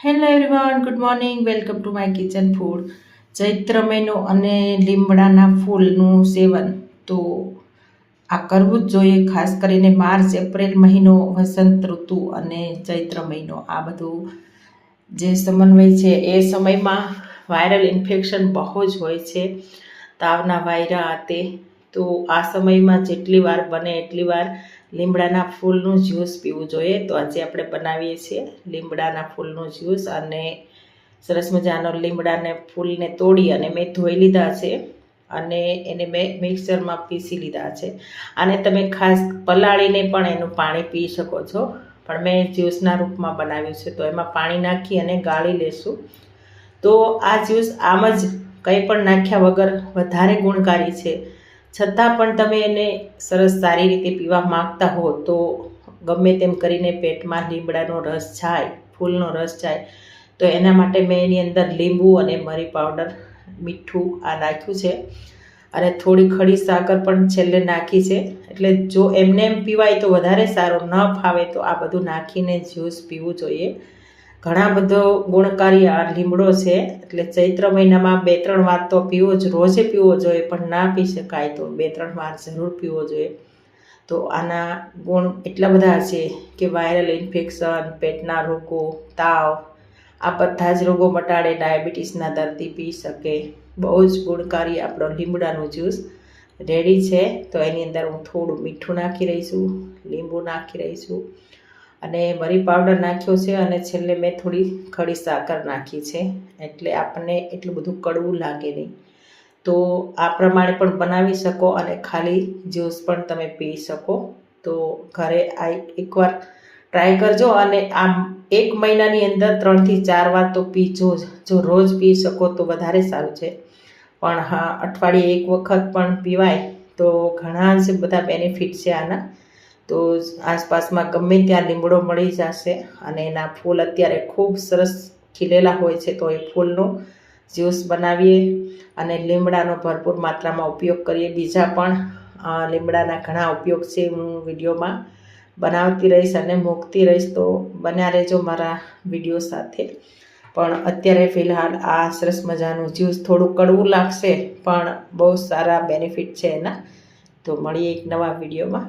Hello everyone good morning welcome to my kitchen food Chaitra મહિનો અને લીમડાના ફૂલનું સેવન. તો આ કરવું જ જોઈએ, ખાસ કરીને માર્ચ, એપ્રિલ મહિનો, વસંત ઋતુ અને ચૈત્ર મહિનો. આ બધું જે સમન્વય છે એ સમયમાં વાયરલ ઇન્ફેક્શન બહુ જ હોય છે, તાવના વાયરા તે તો આ સમયમાં જેટલી વાર બને એટલી વાર લીમડાના ફૂલનું જ્યુસ પીવું જોઈએ. તો આજે આપણે બનાવીએ છીએ લીમડાના ફૂલનું જ્યુસ અને સરસ મજાનો લીમડાને ફૂલને તોડી અને મેં ધોઈ લીધા છે અને એને મેં મિક્સરમાં પીસી લીધા છે. આને તમે ખાસ પલાળીને પણ એનું પાણી પી શકો છો. પણ મેં જ્યુસના રૂપમાં બનાવ્યું છે. તો એમાં પાણી નાખી અને ગાળી લેશું. તો આ જ્યુસ આમ જ કંઈ પણ નાખ્યા વગર વધારે ગુણકારી છે. છતાં પણ તમે એને સરસ સારી રીતે પીવા માંગતા હો, તો ગમે તેમ કરીને પેટમાં લીમડાનો રસ જાય, ફૂલનો રસ જાય, તો એના માટે મેં એની અંદર લીંબુ અને મરી પાવડર મીઠું આ નાખ્યું છે. અને થોડી ખડી સાકર પણ છેલ્લે નાખી છે. એટલે જો એમને એમ પીવાય તો વધારે સારું, ન ફાવે તો આ બધું નાખીને જ્યુસ પીવું જોઈએ. ઘણા બધો ગુણકારી આ લીમડો છે. એટલે ચૈત્ર મહિનામાં બે ત્રણ વાર તો પીવો જ, રોજે પીવો જોઈએ, પણ ના પી શકાય તો બે ત્રણ વાર જરૂર પીવો જોઈએ. તો આના ગુણ એટલા બધા છે કે વાયરલ ઇન્ફેક્શન, પેટના રોગો, તાવ, આ બધા જ રોગો મટાડે ડાયાબિટીસના દર્દી પી શકે. બહુ જ ગુણકારી આપણો લીમડાનું જ્યુસ રેડી છે. તો એની અંદર હું થોડું મીઠું નાખી રહીશું લીંબુ નાખી રહીશું અને મરી પાવડર નાખ્યો છે અને છેલ્લે મેં થોડી ખડી સાકર નાખી છે. એટલે આપણને એટલું બધું કડવું લાગે નહીં. તો આ પ્રમાણે પણ બનાવી શકો અને ખાલી જ્યુસ પણ તમે પી શકો. તો ઘરે આ એકવાર ટ્રાય કરજો અને આમ એક મહિનાની અંદર ત્રણથી ચાર વાર તો પીજો જો. રોજ પી શકો તો વધારે સારું છે. પણ હા, અઠવાડિયે એક વખત પણ પીવાય તો ઘણા જ બધા બેનિફિટ છે આના. તો આસપાસમાં ગમે ત્યાં લીમડો મળી જશે અને એના ફૂલ અત્યારે ખૂબ સરસ ખીલેલા હોય છે તો એ ફૂલનો જ્યુસ બનાવીએ અને લીમડાનો ભરપૂર માત્રામાં ઉપયોગ કરીએ. બીજા પણ લીમડાના ઘણા ઉપયોગ છે હું વિડીયોમાં બનાવતી રહીશ અને મૂકતી રહીશ. તો બન્યા રહેજો મારા વીડિયો સાથે. પણ અત્યારે ફિલહાલ આ સરસ મજાનું જ્યુસ થોડું કડવું લાગશે પણ બહુ સારા બેનિફિટ છે એના. તો મળીએ એક નવા વિડીયોમાં.